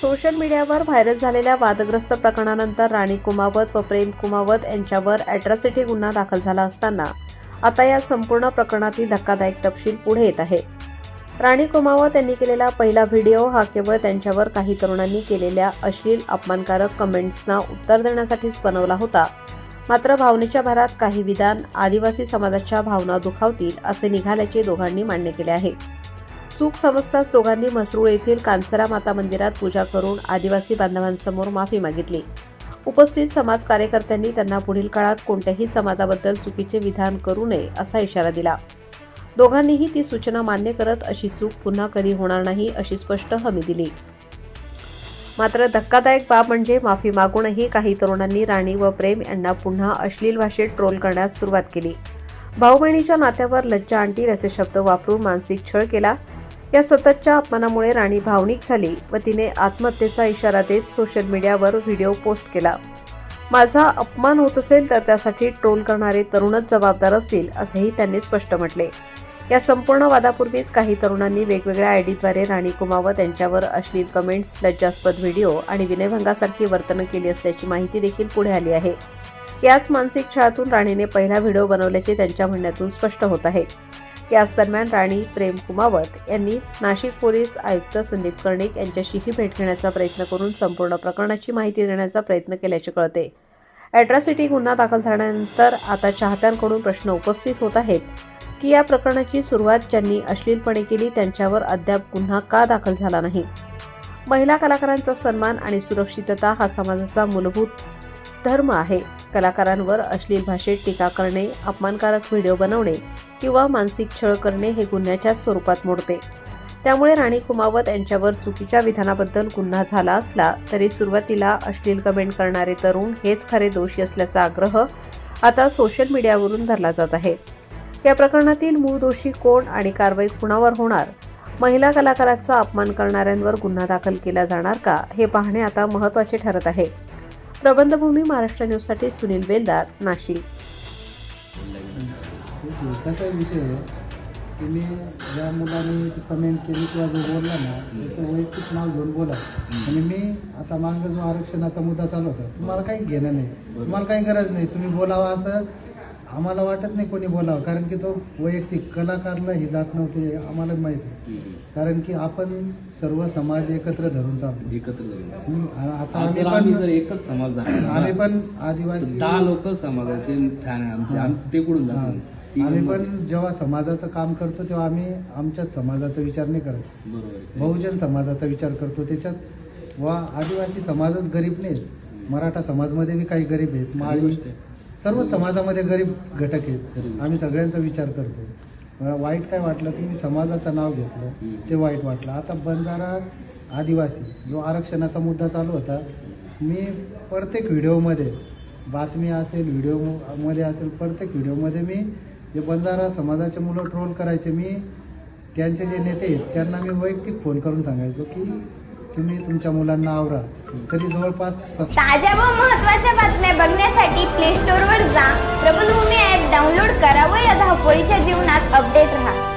Social मीडियावर viral झालेल्या वादग्रस्त प्रकरणानंतर राणी कुमावत व प्रेम कुमावत यांच्यावर अॅट्रॉसिटी गुन्हा दाखल झाला असताना आता या संपूर्ण प्रकरणातील धक्कादायक तपशील पुढे येत आहे. राणी कुमावत यांनी केलेला पहिला व्हिडिओ हा केवळ त्यांच्यावर काही तरुणांनी केलेल्या अश्लील अपमानकारक कमेंट्सना उत्तर देण्यासाठीच बनवला होता. मात्र भावनेच्या भरात काही विधान आदिवासी समाजाच्या भावना दुखावतील असे निघाल्याचे दोघांनी मान्य केले आहे. चूक समजताच दोघांनी म्हसरूळ येथील कांसरा माता मंदिरात पूजा करून आदिवासी बांधवांसमोर माफी मागितली. उपस्थित समाज कार्यकर्त्यांनी त्यांना पुढील काळात कोणत्याही समाजाबद्दल चुकीचे विधान करू नये असा इशारा दिला. दोघांनीही ती सूचना मान्य करत अशी चूक पुन्हा कधी होणार नाही अशी स्पष्ट हमी दिली. मात्र धक्कादायक बाब म्हणजे माफी मागूनही काही तरुणांनी राणी व प्रेम यांना पुन्हा अश्लील भाषेत ट्रोल करण्यास सुरुवात केली. भाऊ बहिणीच्या नात्यावर लज्जा आणतील असे शब्द वापरून मानसिक छळ केला. या सततच्या अपमानामुळे राणी भावनिक झाली व तिने आत्महत्येचा इशारा देत सोशल मीडियावर व्हिडिओ पोस्ट केला. माझा अपमान होत असेल तर त्यासाठी ट्रोल करणारे तरुणच जबाबदार असतील असेही त्यांनी स्पष्ट म्हटले. या संपूर्ण वादापूर्वीच काही तरुणांनी वेगवेगळ्या आयडीद्वारे राणी कुमावत त्यांच्यावर अश्लील कमेंट्स लज्जास्पद व्हिडिओ आणि विनयभंगासारखी वर्तणूक केली असल्याची माहिती देखील पुढे आली आहे. याच मानसिक छळातून राणीने पहिला व्हिडिओ बनवल्याचे त्यांच्या म्हणण्यातून स्पष्ट होत आहे. याच दरम्यान राणी प्रेम कुमावत यांनी नाशिक पोलीस आयुक्त संदीप कर्णिक यांच्याशीही भेट घेण्याचा प्रयत्न करून संपूर्ण प्रकरणाची माहिती देण्याचा प्रयत्न केल्याचे कळते. अॅट्रॉसिटी गुन्हा दाखल झाल्यानंतर आता चाहत्यांकडून प्रश्न उपस्थित होत आहेत की या प्रकरणाची सुरुवात ज्यांनी अश्लीलपणे केली त्यांच्यावर अद्याप गुन्हा का दाखल झाला नाही. महिला कलाकारांचा सन्मान आणि सुरक्षितता हा समाजाचा मूलभूत धर्म आहे. कलाकारांवर अश्लील भाषेत टीका करणे अपमानकारक व्हिडिओ बनवणे किंवा मानसिक छळ करणे हे गुन्ह्याच्या स्वरूपात मोडते. त्यामुळे राणी कुमावत यांच्यावर चुकीच्या विधानाबद्दल गुन्हा झाला असला तरी सुरुवातीला अश्लील कमेंट करणारे तरुण हेच खरे दोषी असल्याचा आग्रह आता सोशल मीडियावरून धरला जात आहे. या प्रकरणातील मूळ दोषी कोण आणि कारवाई कुणावर होणार? महिला कलाकाराचा अपमान करणाऱ्यांवर गुन्हा दाखल केला जाणार का? हे पाहणे आता महत्त्वाचे ठरत आहे. प्रबंधभूमी महाराष्ट्र न्यूजसाठी सुनील बेलदार नाशिक. कसा विषय आहे? तुम्ही ज्या मुलांनी कमेंट केली किंवा जो बोलला ना त्याचं वैयक्तिक नाव घेऊन बोला. आणि मी आता मागं जो आरक्षणाचा मुद्दा चालू होता तुम्हाला काही घेणं नाही. तुम्हाला काही गरज नाही. तुम्ही बोलावा असं आम्हाला वाटत नाही कोणी बोलावं कारण की तो वैयक्तिक कलाकारला ही जात नव्हती आम्हाला माहीत आहे कारण की आपण सर्व समाज एकत्र धरून चालतो. एकत्र आता आम्ही पण जर एकच समाज झाला आम्ही पण आदिवासी दहा लोक समाजाचे फॅन आहे आमचे ते कुठून आम्ही पण जेव्हा समाजाचं काम करतो तेव्हा आम्ही आमच्याच समाजाचा विचार नाही करत. बरोबर. आहे. बहुजन समाजाचा विचार करतो त्याच्यात वा आदिवासी समाजच गरीब नाही. मराठा समाजमध्ये बी काही गरीब आहेत. खरी माळी गोष्ट आहे. सर्व समाजामध्ये गरीब घटक आहेत. आम्ही सगळ्यांचा विचार करतो. मला वाईट काय वाटलं तुम्ही समाजाचं नाव घेतलं. ते वाईट वाटलं. आता बंजारा आदिवासी जो आरक्षणाचा मुद्दा चालू होता मी प्रत्येक व्हिडिओमध्ये बातमी असेल व्हिडिओमध्ये असेल प्रत्येक व्हिडिओमध्ये मी जे बंजारा समाजाचे मुलं ट्रोल करायचे मी त्यांचे जे नेते आहेत त्यांना मी वैयक्तिक फोन करून सांगायचो की तुम्ही तुमच्या मुलांना आवरा. तरी जवळपास ताज्या व महत्त्वाच्या बातम्या बघण्यासाठी प्ले जा प्रबलभूमी ॲप डाउनलोड करा व या धावपळीच्या जीवनात अपडेट राहा.